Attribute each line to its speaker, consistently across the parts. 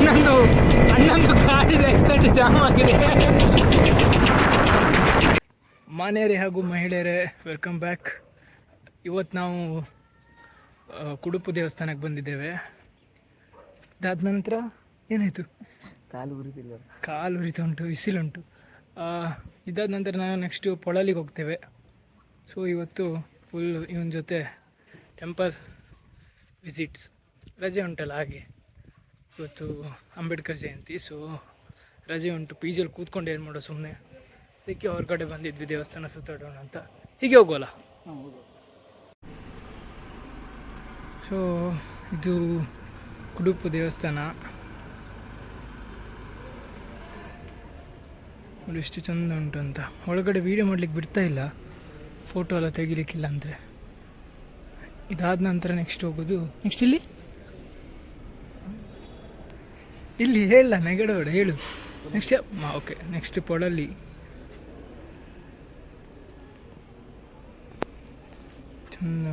Speaker 1: ಅಣ್ಣಂದು ಅಣ್ಣಂದು ಕಾಡಿದ extent jam ಆಗಿದೆ. ಮಾನ್ಯರೇ ಹಾಗೂ ಮಹಿಳೆಯರೇ ವೆಲ್ಕಮ್ ಬ್ಯಾಕ್ ಇವತ್ತು ನಾವು ಕುಡುಪು ದೇವಸ್ಥಾನಕ್ಕೆ ಬಂದಿದ್ದೇವೆ. ಅದಾದ ನಂತರ ಏನಾಯಿತು?
Speaker 2: ಕಾಲು ಉರಿತಿಲ್ಲ
Speaker 1: ಕಾಲು ಉರಿತು ಉಂಟು ಬಿಸಿಲುಂಟು. ಆ, ಇದಾದ ನಂತರ ನಾವು ನೆಕ್ಸ್ಟು ಪೊಳಲಿಗೆ ಹೋಗ್ತೇವೆ. ಸೊ ಇವತ್ತು ಫುಲ್ ಇವನ ಜೊತೆ ಟೆಂಪಲ್ ವಿಸಿಟ್ಸ್ ರಜೆ ಉಂಟಲ್ಲ ಹಾಗೆ. ಇವತ್ತು ಅಂಬೇಡ್ಕರ್ ಜಯಂತಿ ಸೊ ರಜೆ ಉಂಟು. ಪಿ ಜಿಯಲ್ಲಿ ಕೂತ್ಕೊಂಡು ಏನು ಮಾಡೋ ಸುಮ್ಮನೆ ಅದಕ್ಕೆ ಹೊರಗಡೆ ಬಂದಿದ್ವಿ ದೇವಸ್ಥಾನ ಸುತ್ತಾಡೋಣ ಅಂತ. ಹೀಗೆ ಹೋಗೋಲ್ಲ ಸೊ ಇದು ಕುಡುಪು ದೇವಸ್ಥಾನ. ಎಷ್ಟು ಚಂದ ಉಂಟು ಅಂತ. ಒಳಗಡೆ ವೀಡಿಯೋ ಮಾಡ್ಲಿಕ್ಕೆ ಬಿಡ್ತಾ ಇಲ್ಲ. ಫೋಟೋ ಎಲ್ಲ ತೆಗಿಲಿಕ್ಕಿಲ್ಲ ಅಂದರೆ. ಇದಾದ ನಂತರ ನೆಕ್ಸ್ಟ್ ಹೋಗೋದು. ನೆಕ್ಸ್ಟ್ ಇಲ್ಲಿ? ಇಲ್ಲಿ ಹೇಳ ನೆಗಡಬೇಡ ಹೇಳು. ನೆಕ್ಸ್ಟ್ ಓಕೆ ನೆಕ್ಸ್ಟ್ ಪೊಳಲ್ಲಿ. ಚಂದ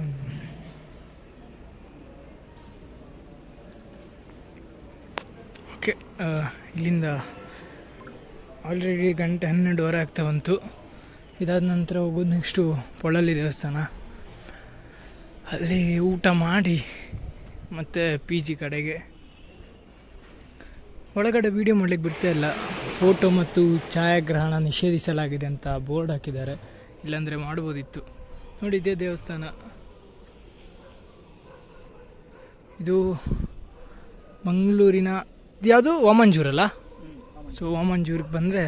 Speaker 1: ಓಕೆ ಇಲ್ಲಿಂದ ಆಲ್ರೆಡಿ ಗಂಟೆ ಹನ್ನೆರಡುವರೆ ಆಗ್ತಾ ಬಂತು. ಇದಾದ ನಂತರ ಹೋಗೋದು ನೆಕ್ಸ್ಟು ಪೊಳಲಿ ದೇವಸ್ಥಾನ. ಅಲ್ಲಿ ಊಟ ಮಾಡಿ ಮತ್ತು ಪಿ ಜಿ ಕಡೆಗೆ. ಒಳಗಡೆ ವೀಡಿಯೋ ಮಾಡಲಿಕ್ಕೆ ಬಿಡ್ತಾ ಇಲ್ಲ. ಫೋಟೋ ಮತ್ತು ಛಾಯಾಗ್ರಹಣ ನಿಷೇಧಿಸಲಾಗಿದೆ ಅಂತ ಬೋರ್ಡ್ ಹಾಕಿದ್ದಾರೆ. ಇಲ್ಲಾಂದರೆ ಮಾಡ್ಬೋದಿತ್ತು. ನೋಡಿ ಇದೇ ದೇವಸ್ಥಾನ. ಇದು ಮಂಗಳೂರಿನ ಯಾವುದು? ವಾಮಂಜೂರಲ್ಲ? ಸೊ ವಾಮಂಜೂರಿಗೆ ಬಂದರೆ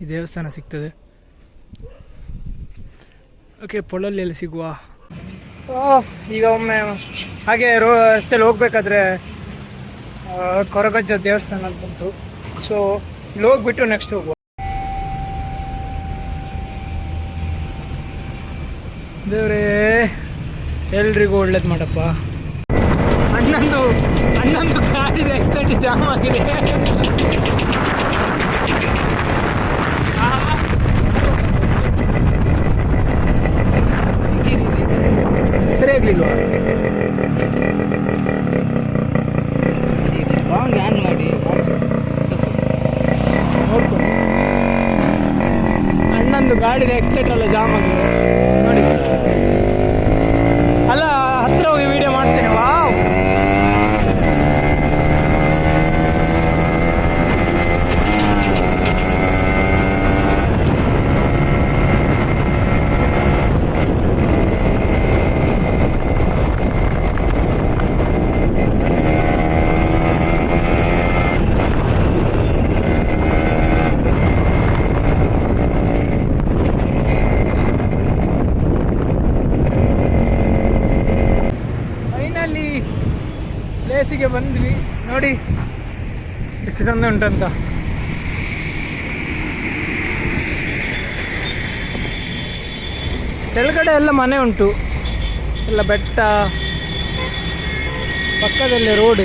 Speaker 1: ಈ ದೇವಸ್ಥಾನ ಸಿಗ್ತದೆ. ಓಕೆ ಪೊಳಲ್ಲಿ ಸಿಗುವ? ಈಗ ಒಮ್ಮೆ ಹಾಗೆ ರೋ ರಸ್ತೆಯಲ್ಲಿ ಹೋಗ್ಬೇಕಾದ್ರೆ ಕೊರಗಜ್ಜ ದೇವಸ್ಥಾನ ಬಂತು. ಸೊ ಇಲ್ಲಿ ಹೋಗ್ಬಿಟ್ಟು ನೆಕ್ಸ್ಟ್ ಹೋಗುವ. ದೇವ್ರೇ, ಎಲ್ರಿಗೂ ಒಳ್ಳೇದು ಮಾಡಪ್ಪ. ಅಣ್ಣಂದು ಅಣ್ಣಂದು ಕಾಲಿದೆ ಎಕ್ಸ್ಟೆಂಟ್ ಜಾಮ್ ಆಗಿದೆ. ಅಣ್ಣಂದು ಗಾಡಿದ ಎಕ್ಸ್ಟೇಟರ್ ಎಲ್ಲ ಜಾಮ್ ಆಗಿದೆ ನೋಡಿ ಅಲ್ಲ ಹತ್ರ ಹೋಗಿ ವಿಡಿಯೋ ಮಾಡ್ತೇನೆ ವಾವ್ ಫೈನಲಿ ಪ್ಲೇಸಿಗೆ ಬಂದ್ವಿ ನೋಡಿ ಎಷ್ಟು ಚಂದ ಉಂಟಂತ. ಕೆಳಗಡೆ ಎಲ್ಲ ಮನೆ ಉಂಟು. ಎಲ್ಲ ಬೆಟ್ಟ, ಪಕ್ಕದಲ್ಲಿ ರೋಡ್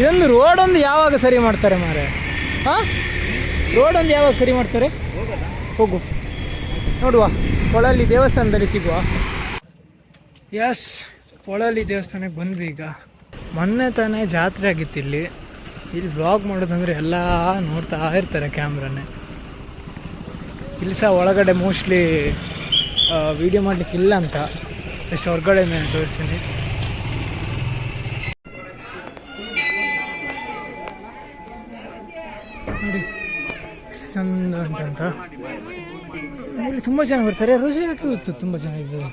Speaker 1: ಇದೊಂದು ರೋಡ್ ಒಂದು ಯಾವಾಗ ಸರಿ ಮಾಡ್ತಾರೆ ಮಾರೆ ಹಾ? ರೋಡ್ ಒಂದು ಯಾವಾಗ ಸರಿ ಮಾಡ್ತಾರೆ? ಹೋಗು. ನೋಡುವ. ಕೊಳಲಿ ದೇವಸ್ಥಾನದಲ್ಲಿ ಸಿಗುವ. ಎಸ್ ಕೊಳಲಿ ದೇವಸ್ಥಾನಕ್ಕೆ ಬಂದ್ವಿ ಈಗ. ಮೊನ್ನೆ ತಾನೇ ಜಾತ್ರೆ ಆಗಿತ್ತು ಇಲ್ಲಿ. ಇಲ್ಲಿ ವ್ಲಾಗ್ ಮಾಡೋದಂದ್ರೆ ಎಲ್ಲ ನೋಡ್ತಾ ಇರ್ತಾರೆ ಕ್ಯಾಮ್ರಾನೇ ಇಲ್ಲಿ ಸಹ ಒಳಗಡೆ ಮೋಸ್ಟ್ಲಿ ವಿಡಿಯೋ ಮಾಡಲಿಕ್ಕೆ ಇಲ್ಲ ಅಂತ. ಎಷ್ಟು ಹೊರಗಡೆ ನಾನು ತೋರಿಸ್ತೀನಿ. ನೋಡಿ ಚಂದ ಉಂಟಂತ. ಇಲ್ಲಿ ತುಂಬ ಜನ ಬರ್ತಾರೆ. ರಜೆ ಯಾಕೆ ಇವತ್ತು ತುಂಬ ಜನ ಇದ್ದಾರೆ?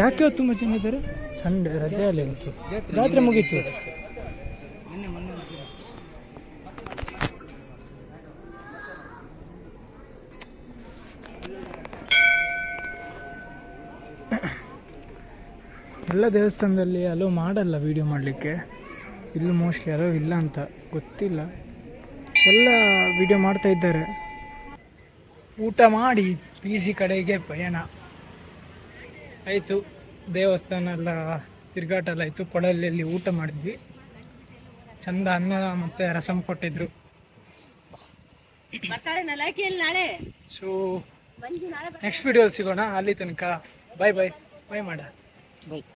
Speaker 1: ಯಾಕೆ ಇವತ್ತು ತುಂಬ ಜನ ಇದ್ದಾರೆ? ಸಂಡೇ ರಜೆ ಅಲ್ಲಿ ಇವತ್ತು. ಜಾತ್ರೆ ಮುಗೀತು. ಎಲ್ಲ ದೇವಸ್ಥಾನದಲ್ಲಿ ಅಲೋ ಮಾಡಲ್ಲ ವಿಡಿಯೋ ಮಾಡಲಿಕ್ಕೆ. ಇಲ್ಲಿ ಮೋಸ್ಟ್ಲಿ ಅಲೋ ಇಲ್ಲ ಅಂತ ಗೊತ್ತಿಲ್ಲ. ಎಲ್ಲ ವಿಡಿಯೋ ಮಾಡ್ತಾ ಇದ್ದಾರೆ. ಊಟ ಮಾಡಿ ಪಿ ಸಿ ಕಡೆಗೆ ಪಯಣ. ಆಯಿತು ದೇವಸ್ಥಾನ ಎಲ್ಲ ತಿರುಗಾಟ ಎಲ್ಲ ಆಯಿತು ಕೊಡಲಲ್ಲಿ ಊಟ ಮಾಡಿದ್ವಿ. ಚಂದ ಅನ್ನ ಮತ್ತು ರಸಂ ಕೊಟ್ಟಿದ್ರು. ಸೊ
Speaker 3: ಮಂಜು ನಾಳೆ?
Speaker 1: ನೆಕ್ಸ್ಟ್ ವಿಡಿಯೋ ಸಿಗೋಣ ಅಲ್ಲಿ ತನಕ. ಬಾಯ್ ಬಾಯ್ ಬಾಯ್ ಮಾಡ
Speaker 2: ಬೈ